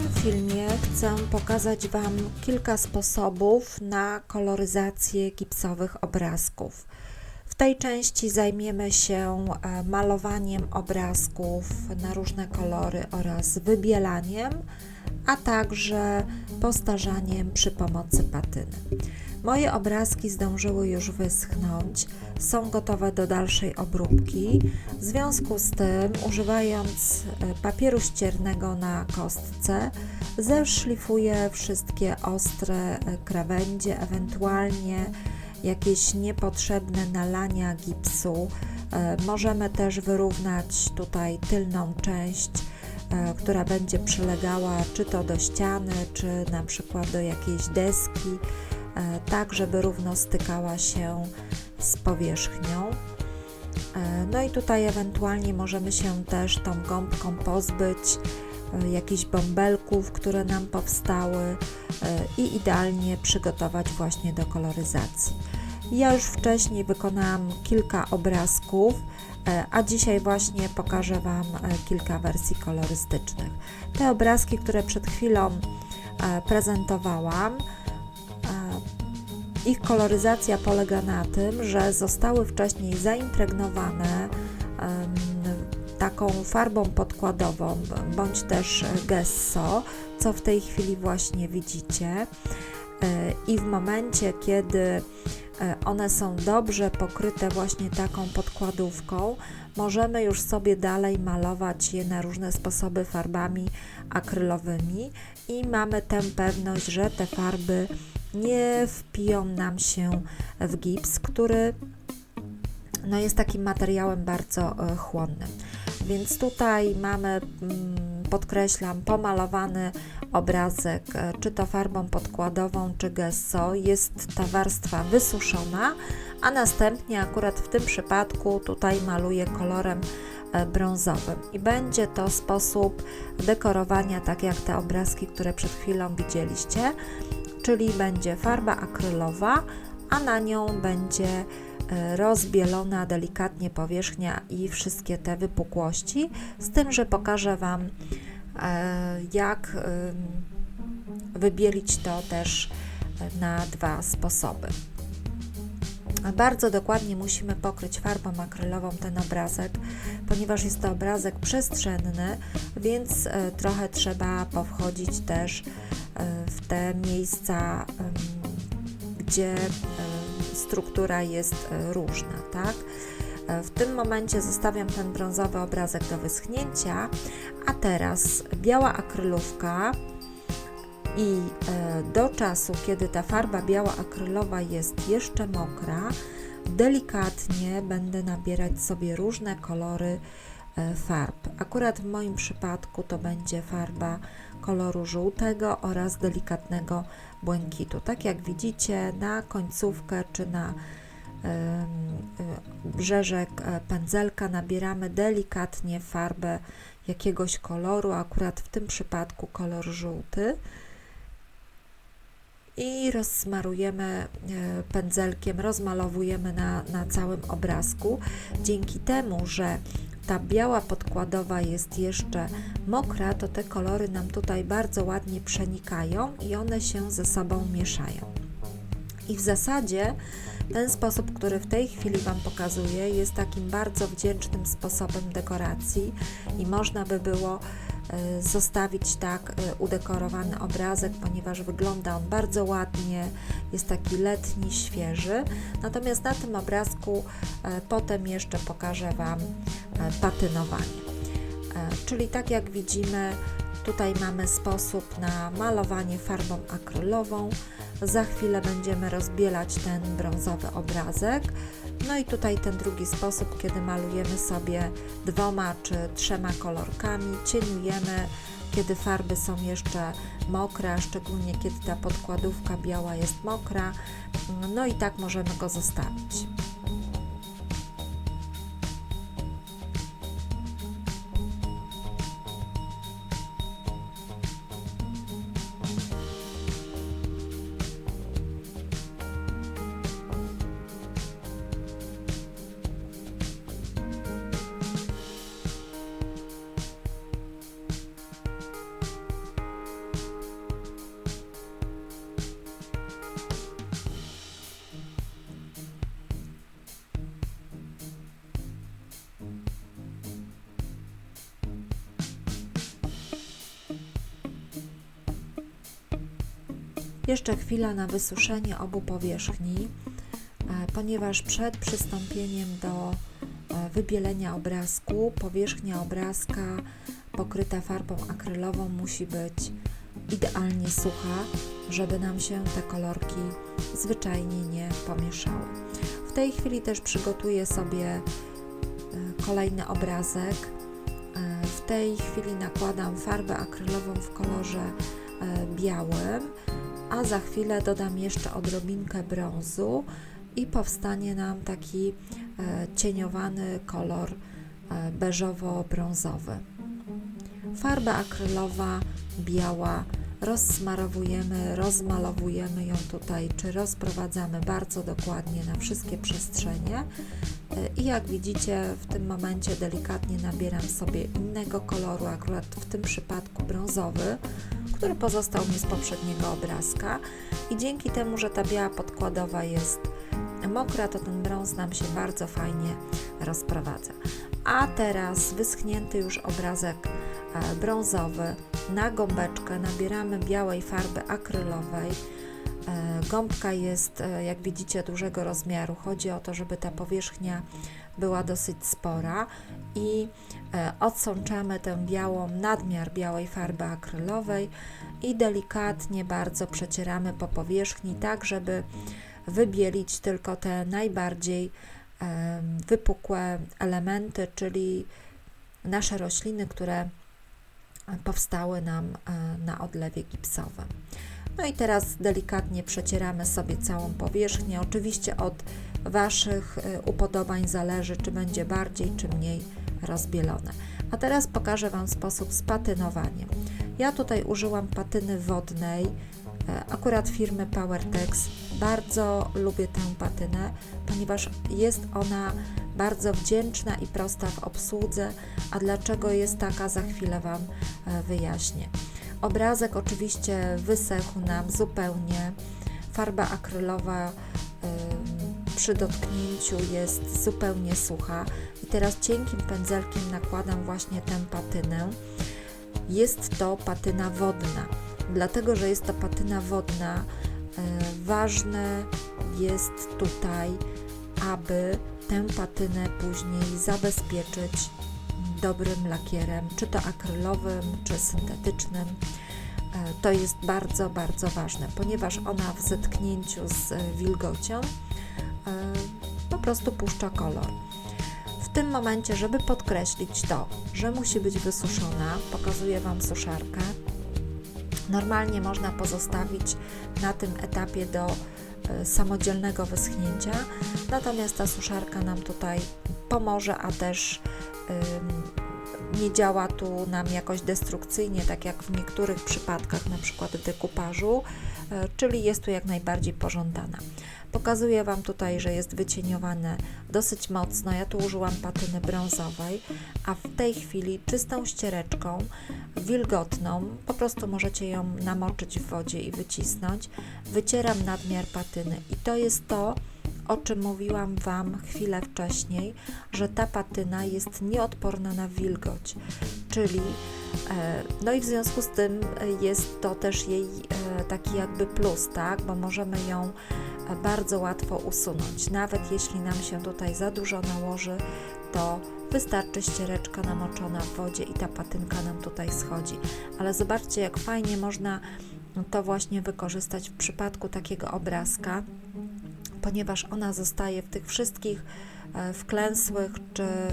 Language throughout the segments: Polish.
tym filmie chcę pokazać Wam kilka sposobów na koloryzację gipsowych obrazków. W tej części zajmiemy się e, malowaniem obrazków na różne kolory oraz wybielaniem, a także postarzaniem przy pomocy patyny. Moje obrazki zdążyły już wyschnąć, są gotowe do dalszej obróbki. W związku z tym, używając e, papieru ściernego na kostce, zeszlifuję wszystkie ostre e, krawędzie, ewentualnie jakieś niepotrzebne nalania gipsu. E, możemy też wyrównać tutaj tylną część która będzie przylegała czy to do ściany, czy na przykład do jakiejś deski. E, tak żeby równo stykała się z powierzchnią. E, no i tutaj ewentualnie możemy się też tą gąbką pozbyć e, jakichś bąbelków, które nam powstały i idealnie przygotować właśnie do koloryzacji. Ja już wcześniej wykonałam kilka obrazków, a dzisiaj właśnie pokażę Wam kilka wersji kolorystycznych. Te obrazki, które przed chwilą prezentowałam, ich koloryzacja polega na tym, że zostały wcześniej zaimpregnowane taką farbą podkładową bądź też gesso, co w tej chwili właśnie widzicie. E, I w momencie, kiedy e, one są dobrze pokryte właśnie taką podkładówką, możemy już sobie dalej malować je na różne sposoby farbami akrylowymi i mamy tę pewność, że te farby nie wpiją nam się w gips, który no jest takim materiałem bardzo e, chłonnym. Więc tutaj mamy, mm, podkreślam, pomalowany obrazek, e, czy to farbą podkładową, czy gesso. Jest ta warstwa wysuszona, a następnie akurat w tym przypadku tutaj maluję kolorem e, brązowym i będzie to sposób dekorowania, tak jak te obrazki, które przed chwilą widzieliście czyli będzie farba akrylowa, a na nią będzie e, rozbielona delikatnie powierzchnia i wszystkie te wypukłości, z tym, że pokażę Wam, e, jak wybielić to też na dwa sposoby. Bardzo dokładnie musimy pokryć farbą akrylową ten obrazek, ponieważ jest to obrazek przestrzenny, więc trochę trzeba powchodzić też w te miejsca, gdzie struktura jest e, różna, tak? E, w tym momencie zostawiam ten brązowy obrazek do wyschnięcia, a teraz biała akrylówka i e, do czasu, kiedy ta farba biała akrylowa jest jeszcze mokra, delikatnie będę nabierać sobie różne kolory farb. Akurat w moim przypadku to będzie farba koloru żółtego oraz delikatnego błękitu. Tak jak widzicie, na końcówkę czy na brzeżek e, pędzelka nabieramy delikatnie farbę jakiegoś koloru, akurat w tym przypadku kolor żółty i rozsmarujemy e, pędzelkiem, rozmalowujemy na, na całym obrazku. Dzięki temu, że ta biała podkładowa jest jeszcze mokra, to te kolory nam tutaj bardzo ładnie przenikają i one się ze sobą mieszają. I w zasadzie ten sposób, który w tej chwili Wam pokazuję, jest takim bardzo wdzięcznym sposobem dekoracji i można by było zostawić tak e, udekorowany obrazek, ponieważ wygląda on bardzo ładnie, jest taki letni, świeży. Natomiast na tym obrazku e, potem jeszcze pokażę Wam patynowanie. Czyli tak jak widzimy, tutaj mamy sposób na malowanie farbą akrylową. Za chwilę będziemy rozbielać ten brązowy obrazek. No i tutaj ten drugi sposób, kiedy malujemy sobie dwoma czy trzema kolorkami, cieniujemy, kiedy farby są jeszcze mokre, szczególnie kiedy ta podkładówka biała jest mokra. No i tak możemy go zostawić. Jeszcze chwila na wysuszenie obu powierzchni, e, ponieważ przed przystąpieniem do e, wybielenia obrazku powierzchnia obrazka pokryta farbą akrylową musi być idealnie sucha, żeby nam się te kolorki zwyczajnie nie pomieszały. W tej chwili też przygotuję sobie e, kolejny obrazek. W tej chwili nakładam farbę akrylową w kolorze białym, a za chwilę dodam jeszcze odrobinkę brązu i powstanie nam taki e, cieniowany kolor e, beżowo-brązowy. Farba akrylowa biała rozsmarowujemy, rozmalowujemy ją tutaj, czy rozprowadzamy bardzo dokładnie na wszystkie przestrzenie. E, I jak widzicie, w tym momencie delikatnie nabieram sobie innego koloru, akurat w tym przypadku brązowy, który pozostał mi z poprzedniego obrazka. I dzięki temu, że ta biała podkładowa jest mokra, to ten brąz nam się bardzo fajnie rozprowadza. A teraz wyschnięty już obrazek e, brązowy na gąbeczkę nabieramy białej farby akrylowej. E, Gąbka jest, e, jak widzicie, dużego rozmiaru. Chodzi o to, żeby ta powierzchnia była dosyć spora i e, odsączamy tę białą, nadmiar białej farby akrylowej i delikatnie bardzo przecieramy po powierzchni, tak żeby wybielić tylko te najbardziej wypukłe elementy, czyli nasze rośliny, które powstały nam na odlewie gipsowym. No i teraz delikatnie przecieramy sobie całą powierzchnię. Oczywiście od Waszych e, upodobań zależy, czy będzie bardziej, czy mniej rozbielone. A teraz pokażę Wam sposób z patynowaniem. Ja tutaj użyłam patyny wodnej, e, akurat firmy PowerTex. Bardzo lubię tę patynę, ponieważ jest ona bardzo wdzięczna i prosta w obsłudze. A dlaczego jest taka, za chwilę Wam e, wyjaśnię. Obrazek oczywiście wysechł nam zupełnie. Farba akrylowa przy dotknięciu jest zupełnie sucha. I teraz cienkim pędzelkiem nakładam właśnie tę patynę. Jest to patyna wodna. Dlatego, że jest to patyna wodna, e, ważne jest tutaj, aby tę patynę później zabezpieczyć dobrym lakierem, czy to akrylowym, czy syntetycznym. E, To jest bardzo, bardzo ważne, ponieważ ona w zetknięciu z e, wilgocią e, po prostu puszcza kolor. W tym momencie, żeby podkreślić to, że musi być wysuszona, pokazuję Wam suszarkę. Normalnie można pozostawić na tym etapie do samodzielnego wyschnięcia, natomiast ta suszarka nam tutaj pomoże, a też nie działa tu nam jakoś destrukcyjnie, tak jak w niektórych przypadkach, na przykład w dekupażu, e, czyli jest tu jak najbardziej pożądana. Pokazuję Wam tutaj, że jest wycieniowane dosyć mocno. Ja tu użyłam patyny brązowej, a w tej chwili czystą ściereczką, wilgotną, po prostu możecie ją namoczyć w wodzie i wycisnąć. Wycieram nadmiar patyny i to jest to, o czym mówiłam Wam chwilę wcześniej, że ta patyna jest nieodporna na wilgoć, czyli e, no i w związku z tym jest to też jej e, taki jakby plus, tak, bo możemy ją e, bardzo łatwo usunąć. Nawet jeśli nam się tutaj za dużo nałoży, to wystarczy ściereczka namoczona w wodzie i ta patynka nam tutaj schodzi. Ale zobaczcie, jak fajnie można to właśnie wykorzystać w przypadku takiego obrazka ponieważ ona zostaje w tych wszystkich e, wklęsłych czy e,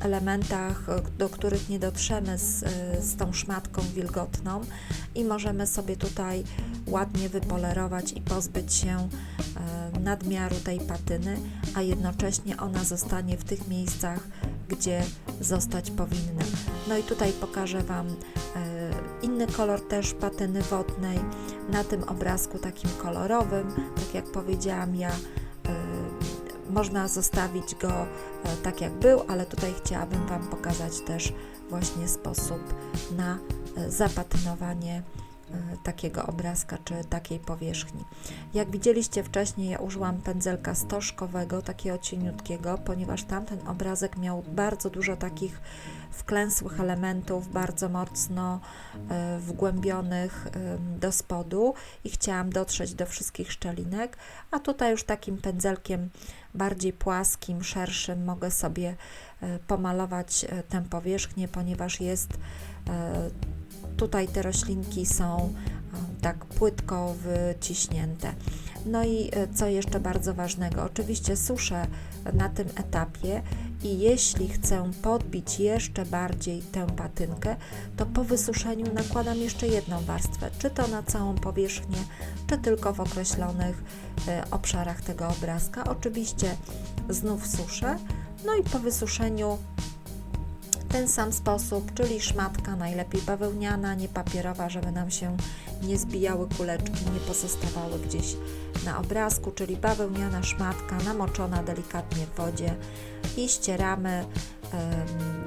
elementach, e, do których nie dotrzemy z, z tą szmatką wilgotną i możemy sobie tutaj ładnie wypolerować i pozbyć się nadmiaru tej patyny, a jednocześnie ona zostanie w tych miejscach, gdzie zostać powinna. No i tutaj pokażę Wam inny kolor też patyny wodnej na tym obrazku takim kolorowym. Tak jak powiedziałam, ja e, można zostawić go e, tak jak był, ale tutaj chciałabym Wam pokazać też właśnie sposób na e, zapatynowanie takiego obrazka czy takiej powierzchni. Jak widzieliście wcześniej, ja użyłam pędzelka stożkowego, takiego cieniutkiego, ponieważ tamten obrazek miał bardzo dużo takich wklęsłych elementów, bardzo mocno y, wgłębionych y, do spodu i chciałam dotrzeć do wszystkich szczelinek, a tutaj już takim pędzelkiem bardziej płaskim, szerszym mogę sobie pomalować tę powierzchnię, ponieważ jest tutaj te roślinki są tak płytko wyciśnięte. No i co jeszcze bardzo ważnego, oczywiście suszę na tym etapie i jeśli chcę podbić jeszcze bardziej tę patynkę, to po wysuszeniu nakładam jeszcze jedną warstwę, czy to na całą powierzchnię, czy tylko w określonych e, obszarach tego obrazka. Oczywiście znów suszę, no i po wysuszeniu ten sam sposób, czyli szmatka najlepiej bawełniana, nie papierowa, żeby nam się nie zbijały kuleczki, nie pozostawały gdzieś na obrazku, czyli bawełniana szmatka namoczona delikatnie w wodzie i ścieramy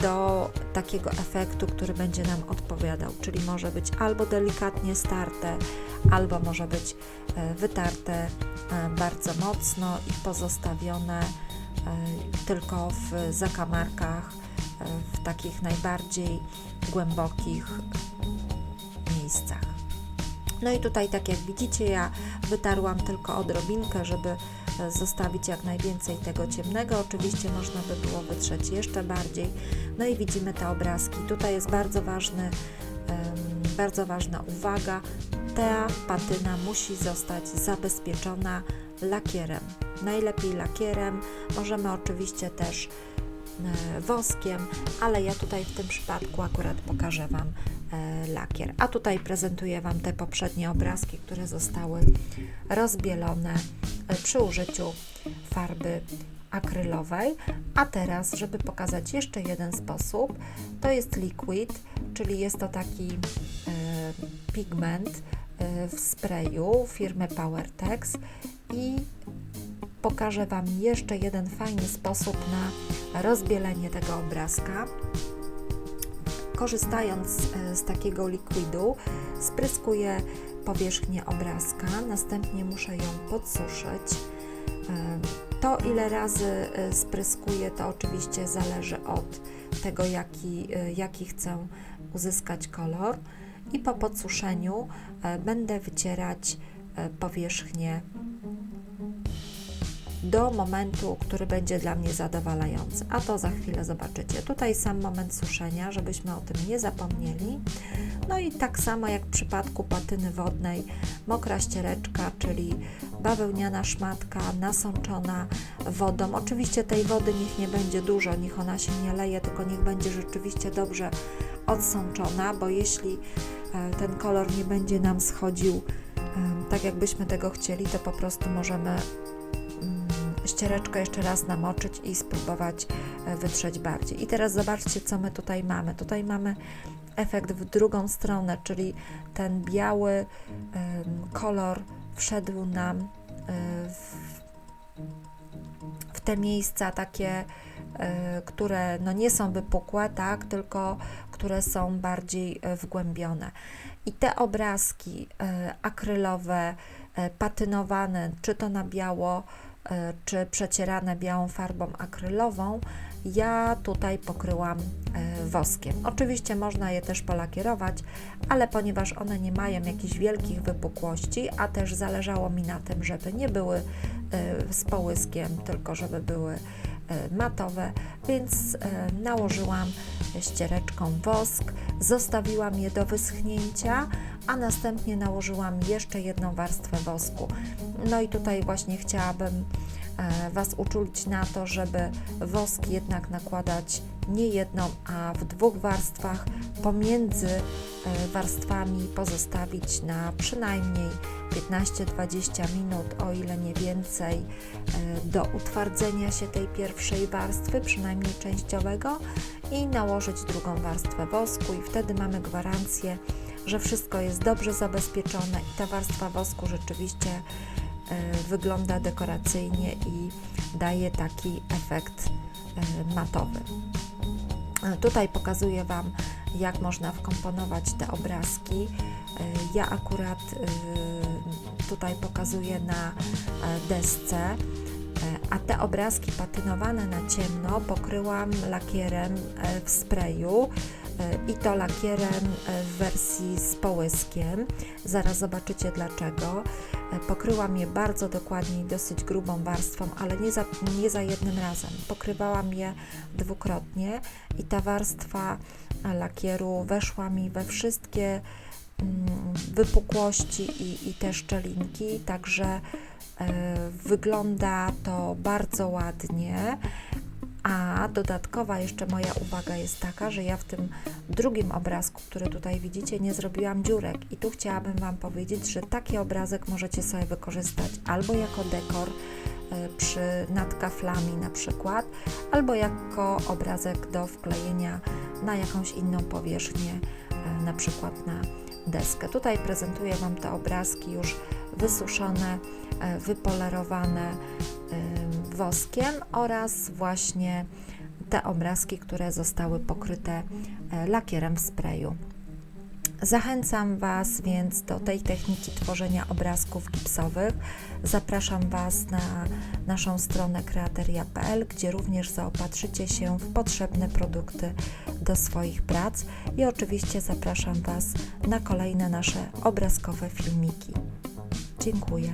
do takiego efektu, który będzie nam odpowiadał, czyli może być albo delikatnie starte, albo może być e, wytarte bardzo mocno i pozostawione e, tylko w zakamarkach, e, w takich najbardziej głębokich miejscach. No i tutaj, tak jak widzicie, ja wytarłam tylko odrobinkę, żeby e, zostawić jak najwięcej tego ciemnego. Oczywiście można by było wytrzeć jeszcze bardziej. No i widzimy te obrazki. Tutaj jest bardzo ważny, bardzo ważna uwaga. Ta patyna musi zostać zabezpieczona lakierem. Najlepiej lakierem. Możemy oczywiście też woskiem, ale ja tutaj w tym przypadku akurat pokażę Wam E, lakier. A tutaj prezentuję Wam te poprzednie obrazki, które zostały rozbielone e, przy użyciu farby akrylowej. A teraz, żeby pokazać jeszcze jeden sposób, to jest liquid, czyli jest to taki e, pigment w sprayu firmy PowerTex i pokażę Wam jeszcze jeden fajny sposób na rozbielenie tego obrazka korzystając e, z takiego likwidu, spryskuję powierzchnię obrazka, następnie muszę ją podsuszyć. E, to, ile razy e, spryskuję, to oczywiście zależy od tego, jaki, jaki chcę uzyskać kolor. I po podsuszeniu będę wycierać powierzchnię do momentu, który będzie dla mnie zadowalający. A to za chwilę zobaczycie. Tutaj sam moment suszenia, żebyśmy o tym nie zapomnieli. No i tak samo jak w przypadku patyny wodnej, mokra ściereczka, czyli bawełniana szmatka nasączona wodą. Oczywiście tej wody niech nie będzie dużo, niech ona się nie leje, tylko niech będzie rzeczywiście dobrze odsączona, bo jeśli e, ten kolor nie będzie nam schodził e, tak, jakbyśmy tego chcieli, to po prostu możemy ściereczkę jeszcze raz namoczyć i spróbować e, wytrzeć bardziej. I teraz zobaczcie, co my tutaj mamy. Tutaj mamy efekt w drugą stronę, czyli ten biały kolor wszedł nam e, w, w te miejsca takie, e, które no nie są wypukłe, tak, tylko które są bardziej wgłębione. I te obrazki akrylowe, patynowane, czy to na biało, czy przecierane białą farbą akrylową, ja tutaj pokryłam e, woskiem. Oczywiście można je też polakierować, ale ponieważ one nie mają jakichś wielkich wypukłości, a też zależało mi na tym, żeby nie były e, z połyskiem, tylko żeby były matowe, więc nałożyłam ściereczką wosk, zostawiłam je do wyschnięcia, a następnie nałożyłam jeszcze jedną warstwę wosku. No i tutaj właśnie chciałabym e, Was uczulić na to, żeby wosk jednak nakładać nie jedną, a w dwóch warstwach pomiędzy e, warstwami pozostawić na przynajmniej 15-20 minut, o ile nie więcej, e, do utwardzenia się tej pierwszej warstwy, przynajmniej częściowego, i nałożyć drugą warstwę wosku, i wtedy mamy gwarancję, że wszystko jest dobrze zabezpieczone i ta warstwa wosku rzeczywiście e, wygląda dekoracyjnie i daje taki efekt e, matowy. Tutaj pokazuję Wam, jak można wkomponować te obrazki Ja akurat tutaj pokazuję na e, desce, e, a te obrazki patynowane na ciemno pokryłam lakierem e, w sprayu i to lakierem w wersji z połyskiem. Zaraz zobaczycie dlaczego. Pokryłam je bardzo dokładnie i dosyć grubą warstwą, ale nie za, nie za jednym razem. Pokrywałam je dwukrotnie i ta warstwa lakieru weszła mi we wszystkie wypukłości i, i te szczelinki, także e, wygląda to bardzo ładnie. A dodatkowa jeszcze moja uwaga jest taka, że ja w tym drugim obrazku, który tutaj widzicie, nie zrobiłam dziurek. I tu chciałabym Wam powiedzieć, że taki obrazek możecie sobie wykorzystać albo jako dekor e, przy nad kaflami na przykład, albo jako obrazek do wklejenia na jakąś inną powierzchnię, e, na przykład na deskę. Tutaj prezentuję Wam te obrazki już wysuszone, e, wypolerowane em, woskiem oraz właśnie te obrazki, które zostały pokryte e, lakierem w sprayu. Zachęcam Was więc do tej techniki tworzenia obrazków gipsowych. Zapraszam Was na naszą stronę kreateria.pl, gdzie również zaopatrzycie się w potrzebne produkty do swoich prac i oczywiście zapraszam Was na kolejne nasze obrazkowe filmiki. Dziękuję.